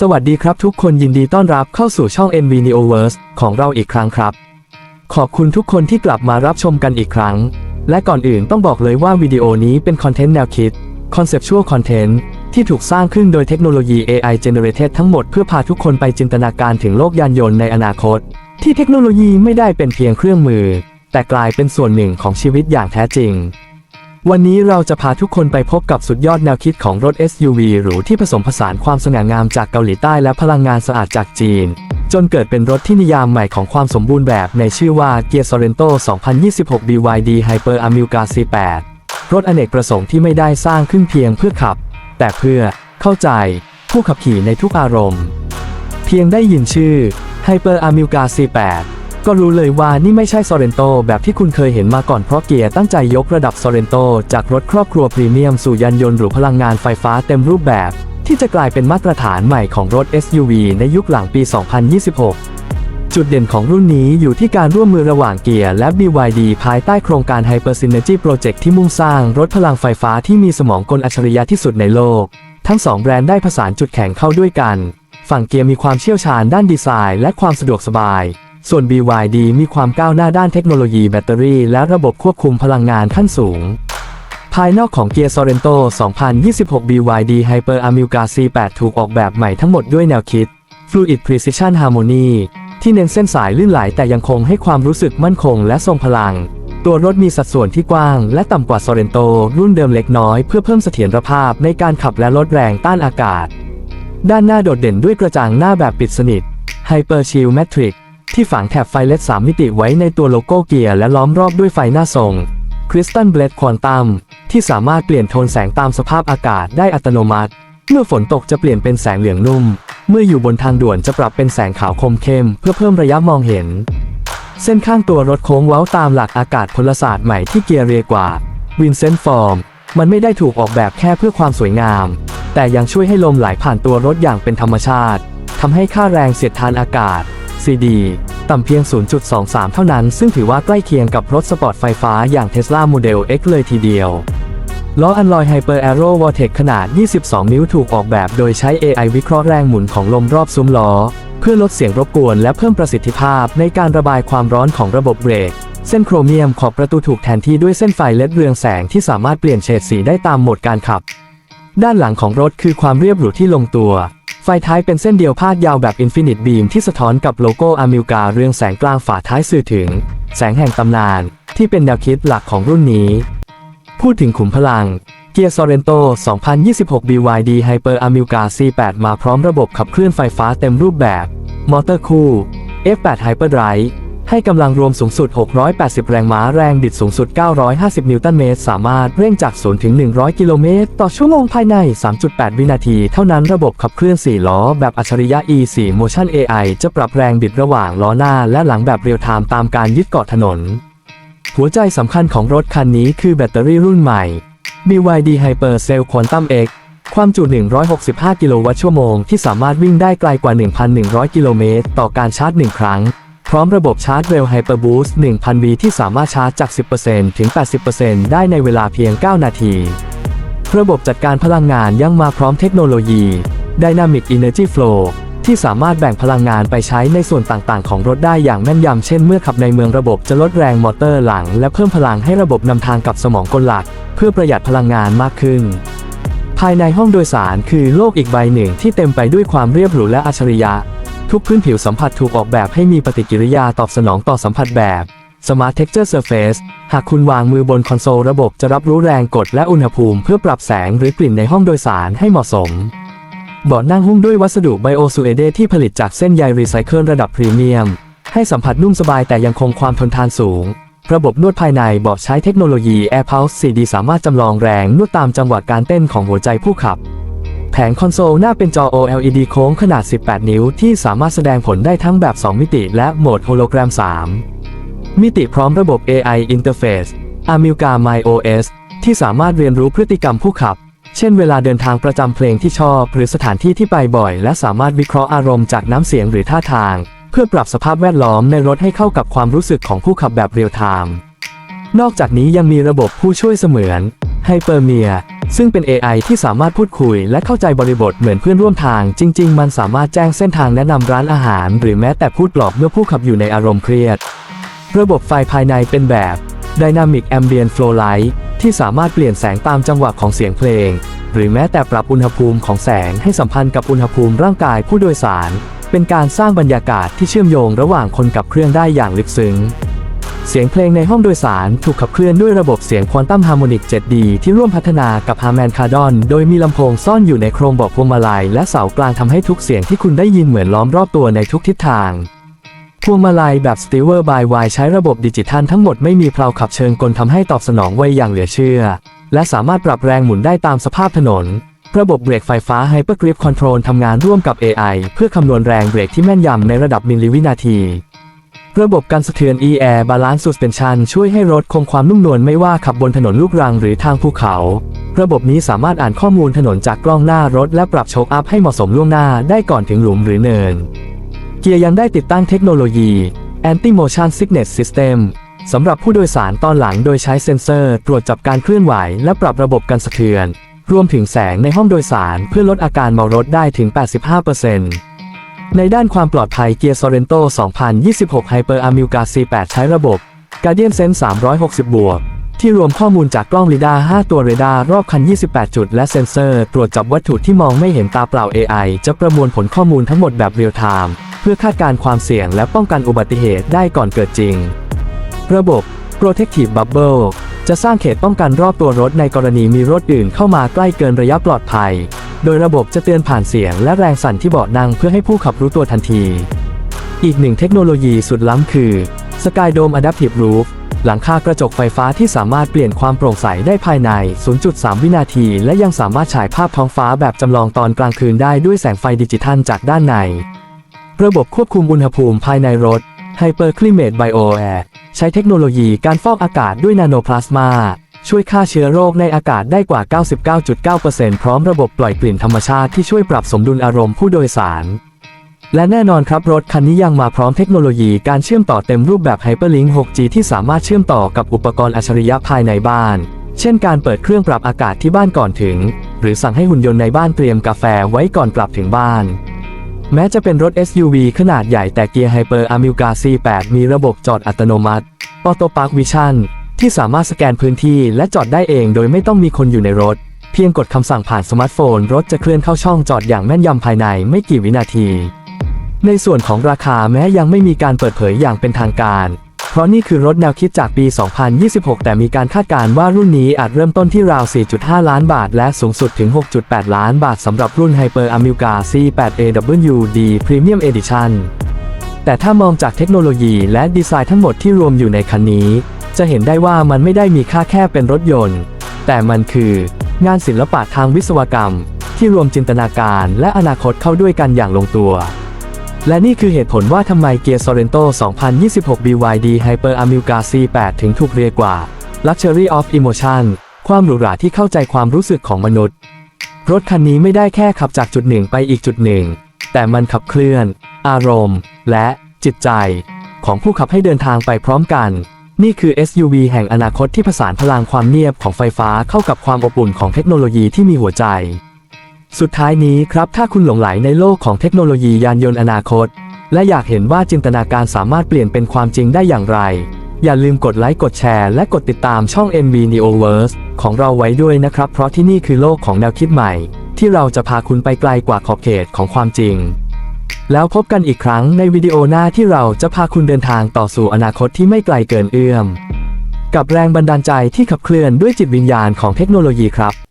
สวัสดีครับทุกคนยินดีต้อนรับเข้าสู่ช่อง NV Neoverse ของเราอีกครั้งครับ ขอบคุณทุกคนที่กลับมารับชมกันอีกครั้ง และก่อนอื่นต้องบอกเลยว่าวิดีโอนี้เป็นคอนเทนต์แนวคิด Conceptual Content ที่ถูกสร้างขึ้นโดยเทคโนโลยี AI Generated ทั้งหมดเพื่อพาทุกคนไปจินตนาการถึงโลกยานยนต์ในอนาคต ที่เทคโนโลยีไม่ได้เป็นเพียงเครื่องมือ แต่กลายเป็นส่วนหนึ่งของชีวิตอย่างแท้จริง วันนี้เราจะพาทุกคนไปพบกับสุดยอดแนวคิดของรถ SUV หรูที่ผสมผสานความสง่างามจากเกาหลีใต้และพลังงานสะอาดจากจีน จนเกิดเป็นรถที่นิยามใหม่ของความสมบูรณ์แบบในชื่อว่า Gear Sorento 2026 BYD Hyper Amilcar C8 รถอเนกประสงค์ที่ไม่ได้สร้างขึ้นเพียงเพื่อขับ แต่เพื่อเข้าใจ ผู้ขับขี่ในทุกอารมณ์ เพียงได้ยินชื่อ Hyper Amilcar C8 ก็รู้เลยว่านี่ไม่ใช่ Sorento แบบที่คุณเคยเห็นมาก่อนเพราะเกียร์ตั้งใจยกระดับ Sorento จากรถครอบครัวพรีเมียมสู่ยานยนต์หรือพลังงานไฟฟ้าเต็มรูปแบบ ที่จะกลายเป็นมาตรฐานใหม่ของรถ SUV ในยุคหลังปี 2026จุดเด่นของรุ่นนี้อยู่ที่การร่วมมือระหว่างเกียร์และ BYD ภายใต้โครงการ Hyper Synergy Project ที่มุ่งสร้างรถพลังไฟฟ้าที่มีสมองกลอัจฉริยะที่สุดในโลก ทั้งสองแบรนด์ได้ผสานจุดแข็งเข้าด้วยกัน ฝั่งเกียร์มีความเชี่ยวชาญด้านดีไซน์และความสะดวกสบาย ส่วน BYD มีความก้าวหน้าด้านเทคโนโลยีแบตเตอรี่และระบบควบคุมพลังงานขั้นสูง ภายนอกของเกียร์ Sorento 2026 BYD Hyper Amilcar C8 ถูกออกแบบใหม่ทั้งหมดด้วยแนวคิด Fluid Precision Harmony ที่เน้นเส้นสายลื่นไหลแต่ยังคงให้ความรู้สึกมั่นคงและทรงพลัง ตัวรถมีสัดส่วนที่กว้างและต่ำกว่า Sorento รุ่นเดิมเล็กน้อยเพื่อเพิ่มเสถียรภาพในการขับและลดแรงต้านอากาศ ด้านหน้าโดดเด่นด้วยกระจังหน้าแบบปิดสนิท Hyper Shield Matrix ที่ฝังแถบไฟเลด3มิติไว้ในตัวโลโก้เกียร์และล้อมรอบด้วยไฟหน้าทรง Crystal Blade Quantum ที่สามารถเปลี่ยนโทนแสงตามสภาพอากาศได้อัตโนมัติ เมื่อฝนตกจะเปลี่ยนเป็นแสงเหลืองนุ่ม เมื่ออยู่บนทางด่วนจะปรับเป็นแสงขาวคมเข้ม เพื่อเพิ่มระยะมองเห็น เส้นข้างตัวรถโค้งเว้าตามหลักอากาศพลศาสตร์ใหม่ที่เกียร์เรียกว่า Vincent Form มันไม่ได้ถูกออกแบบแค่เพื่อความสวยงาม แต่ยังช่วยให้ลมไหลผ่านตัวรถอย่างเป็นธรรมชาติทำให้ค่าแรงเสียดทานอากาศ CD ต่ำเพียง 0.23 เท่านั้น ซึ่งถือว่าใกล้เคียงกับรถสปอร์ตไฟฟ้าอย่าง Tesla Model X เลยทีเดียว ล้ออันลอย Hyper Aero Vortex ขนาด 22 นิ้วถูกออกแบบโดยใช้ AI วิเคราะห์แรงหมุนของลมรอบซุ้มล้อ เพื่อลดเสียงรบกวนและเพิ่มประสิทธิภาพในการระบายความร้อนของระบบเบรก เส้นโครเมียมขอบประตูถูกแทนที่ด้วยเส้นไฟเล็ดเรืองแสงที่สามารถเปลี่ยนเฉดสีได้ตามโหมดการขับ ด้านหลังของรถคือความเรียบหรูที่ลงตัว ไฟท้ายเป็นเส้นเดียวพาดยาวแบบอินฟินิตบีมที่สะท้อนกับโลโก้อามิลกาเรืองแสงกลางฝาท้ายสื่อถึง แสงแห่งตำนาน ที่เป็นแนวคิดหลักของรุ่นนี้ พูดถึงขุมพลังเกียร์ซอเรนโต2026 BYD Hyper Amilcar C8 มาพร้อมระบบขับเคลื่อนไฟฟ้าเต็มรูปแบบ มอเตอร์คู่ F8 Hyperdrive ให้กำลังรวมสูงสุด 680 แรงม้าแรงบิดสูงสุด 950 นิวตันเมตร สามารถเร่งจาก 0 ถึง 100 กิโลเมตร ต่อชั่วโมงภายใน 3.8 วินาที เท่านั้นระบบขับเคลื่อน 4 ล้อ แบบอัจฉริยะ E4 Motion AI จะปรับแรงบิดระหว่างล้อหน้าและหลังแบบเรียลไทม์ตามการยึดเกาะถนน หัวใจสำคัญของรถคันนี้คือแบตเตอรี่รุ่นใหม่ BYD Hyper Cell Quantum X ความจุ 165 กิโลวัตต์ชั่วโมง ที่สามารถวิ่งได้ไกลกว่า 1,100 กิโลเมตร ต่อการชาร์จ 1 ครั้ง พร้อมระบบชาร์จเร็ว Hyper Boost 1000V ที่สามารถชาร์จจาก 10%ถึง 80%ได้ในเวลาเพียง 9 นาที ระบบจัดการพลังงานยังมาพร้อมเทคโนโลยี Dynamic Energy Flow ที่สามารถแบ่งพลังงานไปใช้ในส่วนต่างๆ ของรถได้อย่างแม่นยำ เช่นเมื่อขับในเมืองระบบจะลดแรงมอเตอร์หลัง และเพิ่มพลังให้ระบบนำทางกับสมองกลหลัก เพื่อประหยัดพลังงานมากขึ้น ภายในห้องโดยสารคือโลกอีกใบหนึ่งที่เต็มไปด้วยความเรียบหรูและอัจฉริยะ ทุกพื้นผิวสัมผัสถูกออกแบบให้มีปฏิกิริยาตอบสนองต่อสัมผัสแบบ Smart Texture Surface หากคุณวางมือบนคอนโซลระบบจะรับรู้แรงกดและอุณหภูมิเพื่อปรับแสงหรือกลิ่นในห้องโดยสารให้เหมาะสมเบาะนั่งหุ้มด้วยวัสดุไบโอซูเอเดที่ผลิตจากเส้นใยรีไซเคิลระดับพรีเมียม ให้สัมผัสนุ่มสบายแต่ยังคงความทนทานสูง ระบบนวดภายในเบาะใช้เทคโนโลยี Air Pulse 4D สามารถจำลองแรงนวดตามจังหวะการเต้นของหัวใจผู้ขับ แผงคอนโซลหน้าเป็นจอ OLED โค้งขนาด 18 นิ้ว ที่สามารถแสดงผลได้ทั้งแบบ 2 มิติและโหมดโฮโลแกรม 3 มิติพร้อมระบบ AI Interface Amilcar My OS ที่สามารถเรียนรู้พฤติกรรมผู้ขับ เช่นเวลาเดินทางประจำเพลงที่ชอบ หรือสถานที่ที่ไปบ่อย และสามารถวิเคราะห์อารมณ์จากน้ำเสียงหรือท่าทาง เพื่อปรับสภาพแวดล้อมในรถให้เข้ากับความรู้สึกของผู้ขับแบบเรียลไทม์นอกจากนี้ยังมีระบบผู้ช่วยเสมือน Hypermia ซึ่งเป็น AI ที่สามารถพูดคุยและเข้าใจบริบทเหมือนเพื่อนร่วมทาง จริง ๆ มันสามารถแจ้งเส้นทางแนะนำร้านอาหาร หรือแม้แต่พูดปลอบเมื่อผู้ขับอยู่ในอารมณ์เครียด ระบบไฟภายในเป็นแบบ Dynamic Ambient Flow Light ที่สามารถเปลี่ยนแสงตามจังหวะของเสียงเพลง หรือแม้แต่ปรับอุณหภูมิของแสงให้สัมพันธ์กับอุณหภูมิร่างกายผู้โดยสาร เป็นการสร้างบรรยากาศที่เชื่อมโยงระหว่างคนกับเครื่องได้อย่างลึกซึ้ง เสียงเพลงในห้องโดยสารถูกขับเคลื่อนด้วยระบบเสียงควอนตัมฮาร์โมนิก 7D ที่ร่วมพัฒนากับ Harman Kardon โดยมีลำโพงซ่อนอยู่ในโครงบอกพวงมาลัยและเสากลางทำให้ทุกเสียงที่คุณได้ยินเหมือนล้อมรอบตัวในทุกทิศทาง พวงมาลัยแบบ Stever by Y ใช้ระบบดิจิทัลทั้งหมดไม่มีเพลาขับเชิงกลทำให้ตอบสนองไวอย่างเหลือเชื่อ และสามารถปรับแรงหมุนได้ตามสภาพถนน ระบบเบรกไฟฟ้า Hyper Grip Control ทำงานร่วมกับ AI เพื่อคำนวณแรงเบรกที่แม่นยำในระดับมิลลิวินาที ระบบการสะเทือน E-Air Balance Suspension ช่วยให้รถคงความนุ่มนวลไม่ว่าขับบนถนนลูกรังหรือทางภูเขา ระบบนี้สามารถอ่านข้อมูลถนนจากกล้องหน้ารถและปรับโชคอัพให้เหมาะสมล่วงหน้าได้ก่อนถึงหลุมหรือเนิน เกียร์ยังได้ติดตั้งเทคโนโลยี Anti Motion Sickness System สำหรับผู้โดยสารตอนหลังโดยใช้เซ็นเซอร์ ตรวจจับการเคลื่อนไหวและปรับระบบการสะเทือน รวมถึงแสงในห้องโดยสารเพื่อลดอาการเมารถได้ถึง 85% ในด้านความปลอดภัยเกียร์ Sorento 2026 Hyper Amilcar C8 ใช้ระบบ Guardian Sense 360 บวก ที่รวมข้อมูลจากกล้องรีดาร์ 5 ตัวเรดาร์รอบคัน 28 จุด และเซ็นเซอร์ ตรวจจับวัตถุที่มองไม่เห็นตาเปล่า AI จะประมวลผลข้อมูลทั้งหมดแบบเรียลไทม์เพื่อคาดการณ์ความเสี่ยงและป้องกันอุบัติเหตุได้ก่อนเกิดจริง ระบบ Protective Bubble จะสร้างเขตป้องกันรอบตัวรถในกรณีมีรถอื่นเข้ามาใกล้เกินระยะปลอดภัย โดยระบบจะเตือนผ่านเสียงและแรงสั่นที่เบาะนั่งเพื่อให้ผู้ขับรู้ตัวทันที อีกหนึ่งเทคโนโลยีสุดล้ำคือ Sky Dome Adaptive Roof หลังคากระจกไฟฟ้าที่สามารถเปลี่ยนความโปร่งใสได้ภายใน 0.3 วินาที และยังสามารถฉายภาพท้องฟ้าแบบจำลองตอนกลางคืนได้ด้วยแสงไฟดิจิทัลจากด้านใน ระบบควบคุมอุณหภูมิภายในรถ Hyper Climate Bio Air ใช้เทคโนโลยีการฟอกอากาศด้วยนาโนพลาสมา ช่วยฆ่าเชื้อโรคในอากาศได้กว่า 99.9%พร้อมระบบปล่อยกลิ่นธรรมชาติที่ช่วยปรับสมดุลอารมณ์ผู้โดยสาร และแน่นอนครับรถคันนี้ยังมาพร้อมเทคโนโลยีการเชื่อมต่อเต็มรูปแบบ Hyperlink 6G ที่สามารถเชื่อมต่อกับอุปกรณ์อัจฉริยะภายในบ้าน เช่นการเปิดเครื่องปรับอากาศที่บ้านก่อนถึง หรือสั่งให้หุ่นยนต์ในบ้านเตรียมกาแฟไว้ก่อนกลับถึงบ้านแม้จะเป็นรถ SUV ขนาดใหญ่แต่เกียร์ Hyper Amilcar C8 มีระบบจอดอัตโนมัติ Auto Park Vision ที่สามารถสแกนพื้นที่และจอดได้เองโดยไม่ต้องมีคนอยู่ในรถ เพียงกดคำสั่งผ่านสมาร์ทโฟน รถจะเคลื่อนเข้าช่องจอดอย่างแม่นยำภายในไม่กี่วินาที ในส่วนของราคาแม้ยังไม่มีการเปิดเผยอย่างเป็นทางการ เพราะนี่คือรถแนวคิดจากปี 2026 แต่มีการคาดการณ์ว่ารุ่นนี้อาจเริ่มต้นที่ราว 4.5 ล้านบาท และสูงสุดถึง 6.8 ล้านบาทสำหรับรุ่น Hyper Amilcar C8 AWD Premium Edition แต่ถ้ามองจากเทคโนโลยีและดีไซน์ทั้งหมดที่รวมอยู่ในคันนี้ จะเห็นได้ว่ามันไม่ได้มีค่าแค่เป็นรถยนต์ แต่มันคืองานศิลปะทางวิศวกรรม ที่รวมจินตนาการและอนาคตเข้าด้วยกันอย่างลงตัว และนี่คือเหตุผลว่าทำไมเกียร์ Sorento 2026 BYD Hyper Amilcar C8 ถึงถูกเรียกว่า Luxury of Emotion ความหรูหราที่เข้าใจความรู้สึกของมนุษย์ รถคันนี้ไม่ได้แค่ขับจากจุดหนึ่งไปอีกจุดหนึ่ง แต่มันขับเคลื่อน อารมณ์ และจิตใจ ของผู้ขับให้เดินทางไปพร้อมกัน นี่คือ SUV แห่งอนาคตที่ผสานพลังความเงียบของไฟฟ้าเข้ากับความอบอุ่นของเทคโนโลยีที่มีหัวใจ สุดท้ายนี้ครับ ถ้าคุณหลงไหลในโลกของเทคโนโลยียานยนต์อนาคต และอยากเห็นว่าจินตนาการสามารถเปลี่ยนเป็นความจริงได้อย่างไร อย่าลืมกดไลค์กดแชร์และกดติดตามช่อง NV Neoverse ของเราไว้ด้วยนะครับ เพราะที่นี่คือโลกของแนวคิดใหม่ ที่เราจะพาคุณไปไกลกว่าขอบเขตของความจริง แล้วพบกันอีกครั้งในวิดีโอหน้าที่เราจะพาคุณเดินทางต่อสู่อนาคตที่ไม่ไกลเกินเอื้อม กับแรงบันดาลใจที่ขับเคลื่อนด้วยจิตวิญญาณของเทคโนโลยีครับ